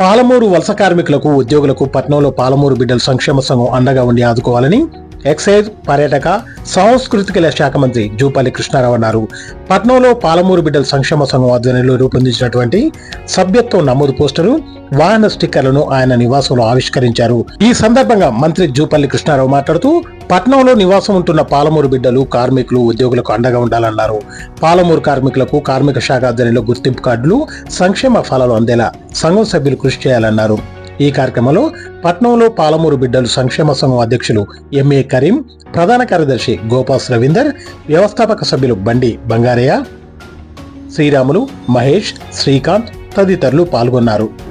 పాలమూరు వలస కార్మికులకు ఉద్యోగులకు పట్నంలో పాలమూరు బిడ్డల సంక్షేమ సంఘం అండగా ఉండి ఆదుకోవాలని ఎక్సైజ్ పర్యాటక సాంస్కృతిక శాఖ మంత్రి జూపల్లి కృష్ణారావు అన్నారు. పట్నంలో పాలమూరు బిడ్డల సంక్షేమ సంఘం ఆధ్వర్యంలో రూపొందించినటువంటి సభ్యత్వం నమోదు పోస్టరు వాహన స్టిక్కర్లను ఆయన నివాసంలో ఆవిష్కరించారు. ఈ సందర్భంగా మంత్రి జూపల్లి కృష్ణారావు మాట్లాడుతూ పట్నంలో నివాసం ఉంటున్న పాలమూరు బిడ్డలు కార్మికులు ఉద్యోగులకు అండగా ఉండాలన్నారు. పాలమూరు కార్మికులకు కార్మిక శాఖ ఆధ్వర్యంలో గుర్తింపు కార్డులు సంక్షేమ ఫలాలు అందేలా సంఘం సభ్యులు కృషి చేయాలన్నారు. ఈ కార్యక్రమంలో పట్నంలో పాలమూరు బిడ్డలు సంక్షేమ సంఘం అధ్యక్షులు ఎంఏ కరీం ప్రధాన కార్యదర్శి గోపాస్ రవీందర్ వ్యవస్థాపక సభ్యులు బండి బంగారయ్య శ్రీరాములు మహేష్ శ్రీకాంత్ తదితరులు పాల్గొన్నారు.